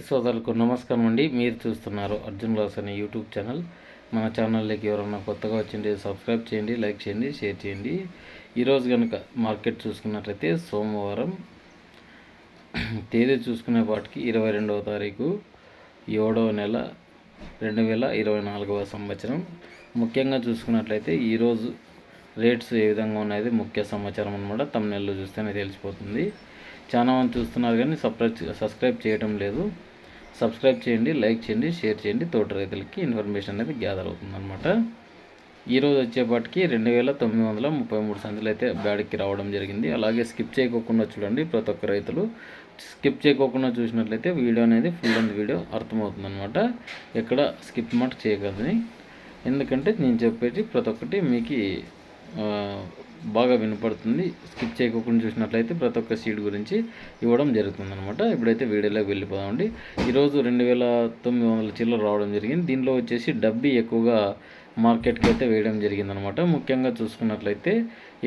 సోదరులకు నమస్కారం అండి. మీరు చూస్తున్నారు అర్జున్ లాస్ అనే యూట్యూబ్ ఛానల్. మన ఛానల్లోకి ఎవరన్నా కొత్తగా వచ్చింటే సబ్స్క్రైబ్ చేయండి లైక్ చేయండి షేర్ చేయండి. ఈరోజు కనుక మార్కెట్ చూసుకున్నట్లయితే సోమవారం తేదీ చూసుకునే పాటికి ఇరవై రెండవ తారీఖు ఏడవ నెల రెండు వేల ఇరవై నాలుగవ సంవత్సరం. ముఖ్యంగా చూసుకున్నట్లయితే ఈరోజు రేట్స్ ఏ విధంగా ఉన్నాయో ముఖ్య సమాచారం అనమాట తమిళలో చూస్తేనే తెలిసిపోతుంది. చాలా మంది చూస్తున్నారు కానీ సబ్స్క్రైబ్ సబ్స్క్రైబ్ చేయడం లేదు. సబ్స్క్రైబ్ చేయండి లైక్ చేయండి షేర్ చేయండి. తోట రైతులకి ఇన్ఫర్మేషన్ అనేది గ్యాదర్ అవుతుంది అనమాట ఈరోజు వచ్చేపాటికి రెండు వేల తొమ్మిది వందల ముప్పై మూడు సంచులు అయితే బ్యాడ్కి రావడం జరిగింది. అలాగే స్కిప్ చేయకోకుండా చూడండి ప్రతి ఒక్క రైతులు. స్కిప్ చేయకోకుండా చూసినట్లయితే వీడియో అనేది ఫుల్ అండ్ వీడియో అర్థమవుతుంది అనమాట ఎక్కడ స్కిప్ మాట చేయగలని ఎందుకంటే నేను చెప్పేది ప్రతి ఒక్కటి మీకు బాగా వినపడుతుంది. స్కిప్ చేయకుండా చూసినట్లయితే ప్రతి ఒక్క సీడ్ గురించి ఇవ్వడం జరుగుతుంది అనమాట ఇప్పుడైతే వీడియోలోకి వెళ్ళిపోదామండి. ఈరోజు రెండు వేల తొమ్మిది వందల చిల్లర రావడం జరిగింది. దీనిలో వచ్చేసి డబ్బీ ఎక్కువగా మార్కెట్కి అయితే వేయడం జరిగిందనమాట ముఖ్యంగా చూసుకున్నట్లయితే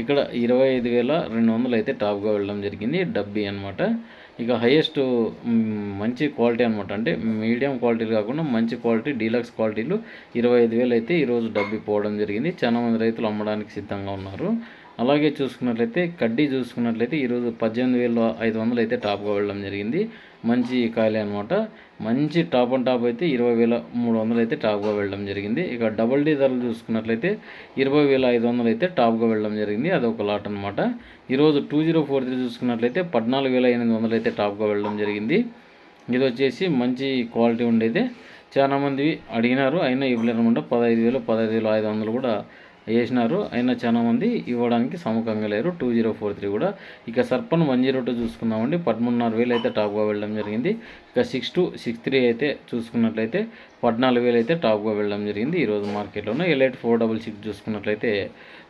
ఇక్కడ ఇరవై ఐదు వేల రెండు వందలు అయితే టాప్గా వెళ్ళడం జరిగింది డబ్బీ అనమాట ఇక హైయెస్ట్ మంచి క్వాలిటీ అనమాట అంటే మీడియం క్వాలిటీలు కాకుండా మంచి క్వాలిటీ డీలక్స్ క్వాలిటీలు ఇరవై ఐదు వేలు అయితే ఈరోజు డబ్బి పోవడం జరిగింది. చాలా మంది రైతులు అమ్మడానికి సిద్ధంగా ఉన్నారు. అలాగే చూసుకున్నట్లయితే కడ్డీ చూసుకున్నట్లయితే ఈరోజు పద్దెనిమిది వేల ఐదు వందలు అయితే టాప్గా వెళ్ళడం జరిగింది. మంచి కాయలే అనమాట మంచి టాప్ అండ్ టాప్ అయితే ఇరవై వేల మూడు వందలు అయితే టాప్గా వెళ్ళడం జరిగింది. ఇక డబల్ డీ ధరలు చూసుకున్నట్లయితే ఇరవై వేల ఐదు వందలు అయితే టాప్గా వెళ్ళడం జరిగింది. అది ఒక లాట్ అనమాట ఈరోజు టూ జీరో ఫోర్ త్రీ చూసుకున్నట్లయితే పద్నాలుగు వేల ఎనిమిది వందలు అయితే టాప్గా వెళ్ళడం జరిగింది. ఇది వచ్చేసి మంచి క్వాలిటీ ఉండేది. చాలామంది అడిగినారు అయినా ఇవ్వలేరు అనమాట పదహైదు వేలు పదహైదు వేలు ఐదు వందలు కూడా వేసినారు. అయినా చాలామంది ఇవ్వడానికి సముఖంగా లేరు. టూ జీరో ఫోర్ త్రీ కూడా. ఇక సర్పన్ వన్ జీరో టూ చూసుకుందామండి. పదమూడున్నర వేలు అయితే టాప్గా వెళ్ళడం జరిగింది. ఇక సిక్స్ టూ సిక్స్ త్రీ అయితే చూసుకున్నట్లయితే పద్నాలుగు వేలు అయితే టాప్గా వెళ్ళడం జరిగింది ఈరోజు మార్కెట్లోనే. ఎలైట్ ఫోర్ డబల్ సిక్స్ చూసుకున్నట్లయితే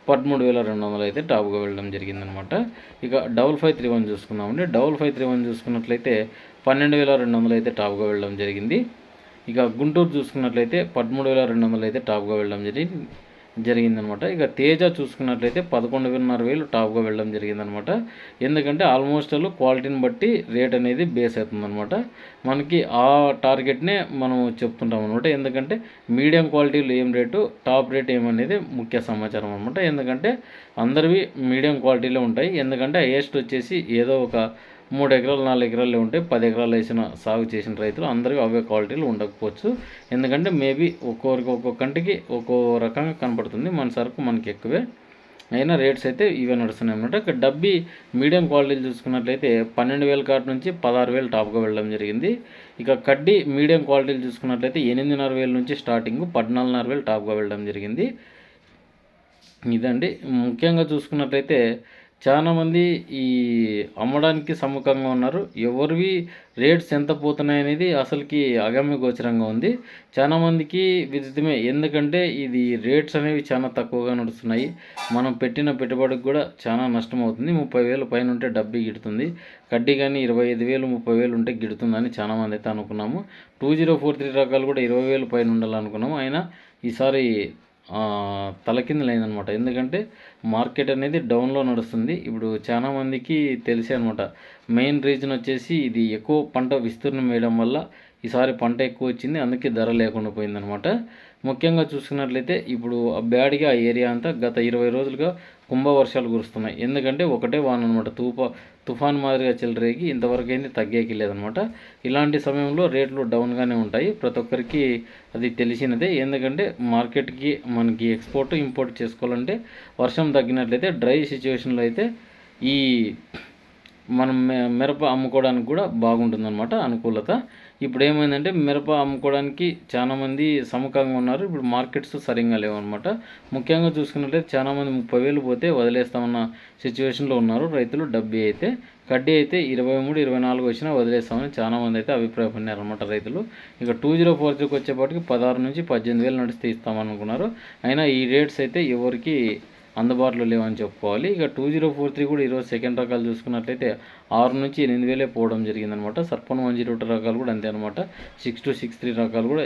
పదమూడు వేల రెండు వందలు అయితే టాప్గా వెళ్ళడం జరిగిందనమాట. ఇక డబల్ ఫైవ్ త్రీ వన్ చూసుకుందామండి. డబల్ ఫైవ్ త్రీ వన్ చూసుకున్నట్లయితే పన్నెండు వేల రెండు వందలు అయితే టాప్గా వెళ్ళడం జరిగింది. ఇక గుంటూరు చూసుకున్నట్లయితే పదమూడు వేల రెండు వందలు అయితే టాప్గా వెళ్ళడం జరిగింది. జరిగిందనమాట. ఇక తేజ చూసుకున్నట్లయితే పదకొండు వేలు టాప్గా వెళ్ళడం జరిగిందనమాట. ఎందుకంటే ఆల్మోస్ట్ ఆల్ క్వాలిటీని బట్టి రేట్ అనేది బేస్ అవుతుందనమాట. మనకి ఆ టార్గెట్నే మనం చెప్తుంటాం అనమాట ఎందుకంటే మీడియం క్వాలిటీలో ఏం రేటు టాప్ రేట్ ఏమనేది ముఖ్య సమాచారం అనమాట. ఎందుకంటే అందరివి మీడియం క్వాలిటీలో ఉంటాయి. ఎందుకంటే హైయెస్ట్ వచ్చేసి ఏదో ఒక మూడు ఎకరాలు నాలుగు ఎకరాలు ఉంటే పది ఎకరాలు వేసిన సాగు చేసిన రైతులు అందరికీ అవే క్వాలిటీలు ఉండకపోవచ్చు. ఎందుకంటే మేబీ ఒక్కొక్కరికి ఒక్కొక్కంటికి ఒక్కో రకంగా కనపడుతుంది. మన సరుకు మనకి ఎక్కువే. అయినా రేట్స్ అయితే ఇవే నడుస్తున్నాయి అనమాట ఇక డబ్బి మీడియం క్వాలిటీలు చూసుకున్నట్లయితే పన్నెండు వేల కాటు నుంచి పదహారు వేలు టాప్గా వెళ్ళడం జరిగింది. ఇక కడ్డీ మీడియం క్వాలిటీలు చూసుకున్నట్లయితే ఎనిమిదిన్నర వేల నుంచి స్టార్టింగ్ పద్నాలుగున్నర వేలు టాప్గా వెళ్ళడం జరిగింది. ఇదండి. ముఖ్యంగా చూసుకున్నట్లయితే చాలామంది ఈ అమ్మడానికి సముఖంగా ఉన్నారు. ఎవరివి రేట్స్ ఎంత పోతున్నాయి అనేది అసలుకి అగమ్య గోచరంగా ఉంది. చాలామందికి విదితమే. ఎందుకంటే ఇది రేట్స్ అనేవి చాలా తక్కువగా నడుస్తున్నాయి. మనం పెట్టిన పెట్టుబడికి కూడా చాలా నష్టం అవుతుంది. ముప్పై వేలు పైన ఉంటే డబ్బీ గిడుతుంది. కడ్డీ కానీ ఇరవై ఐదు వేలు ముప్పై వేలు ఉంటే గిడుతుందని చాలామంది అయితే అనుకున్నాము. టూ జీరో ఫోర్ త్రీ రకాలు కూడా ఇరవై వేలు పైన ఉండాలనుకున్నాము. అయినా ఈసారి తలకిందులైందనమాట ఎందుకంటే మార్కెట్ అనేది డౌన్లో నడుస్తుంది. ఇప్పుడు చాలా మందికి తెలిసే అనమాట. మెయిన్ రీజన్ వచ్చేసి ఇది ఎక్కువ పంట విస్తీర్ణం వేయడం వల్ల ఈసారి పంట ఎక్కువ వచ్చింది. అందుకే ధర లేకుండా పోయిందనమాట. ముఖ్యంగా చూసుకున్నట్లయితే ఇప్పుడు బ్యాడ్గా ఆ ఏరియా అంతా గత ఇరవై రోజులుగా కుంభ వర్షాలు కురుస్తున్నాయి. ఎందుకంటే ఒకటే వాన అనమాట తూప తుఫాన్ మాదిరిగా చెలరేగి ఇంతవరకు అయింది తగ్గేకి లేదనమాట ఇలాంటి సమయంలో రేట్లు డౌన్గానే ఉంటాయి. ప్రతి ఒక్కరికి అది తెలిసినదే. ఎందుకంటే మార్కెట్కి మనకి ఎక్స్పోర్ట్ ఇంపోర్ట్ చేసుకోవాలంటే వర్షం తగ్గినట్లయితే డ్రై సిచ్యువేషన్లో అయితే ఈ మనం మిరప అమ్ముకోవడానికి కూడా బాగుంటుందన్నమాట అనుకూలత. ఇప్పుడు ఏమైందంటే మిరప అమ్ముకోవడానికి చాలామంది సముఖంగా ఉన్నారు. ఇప్పుడు మార్కెట్స్ సరిగ్గా లేవన్నమాట. ముఖ్యంగా చూసుకున్నట్లయితే చాలామంది ముప్పై వేలు పోతే వదిలేస్తామన్న సిచ్యువేషన్లో ఉన్నారు రైతులు. డబ్బీ అయితే కడ్డీ అయితే ఇరవై మూడు ఇరవై నాలుగు వచ్చినా వదిలేస్తామని చాలామంది అయితే అభిప్రాయపడినారు అనమాట రైతులు. ఇక టూ జీరో ఫోర్ త్రీకి వచ్చేపాటికి పదహారు నుంచి పద్దెనిమిది వేలు నడిస్తే ఇస్తామనుకున్నారు. అయినా ఈ రేట్స్ అయితే ఎవరికి అందుబాటులో లేవని చెప్పుకోవాలి. ఇక టూ జీరో ఫోర్ త్రీ కూడా ఈరోజు సెకండ్ రకాలు చూసుకున్నట్లయితే ఆరు నుంచి ఎనిమిది వేలే పోవడం జరిగిందనమాట. సర్పన్ వన్ జీరో టూ రకాలు కూడా అంతే అనమాట. సిక్స్ టు సిక్స్ త్రీ రకాలు కూడా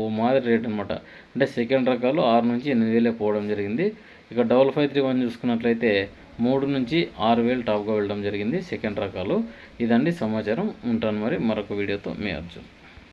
ఓ మాదిరి రేట్ అనమాట. అంటే సెకండ్ రకాలు ఆరు నుంచి ఎనిమిది వేలే పోవడం జరిగింది. ఇక డబల్ ఫైవ్ త్రీ వన్ చూసుకున్నట్లయితే మూడు నుంచి ఆరు వేలు టాప్గా వెళ్ళడం జరిగింది సెకండ్ రకాలు. ఇదండి సమాచారం. ఉంటాను మరి మరొక వీడియోతో. మీ అర్జున్.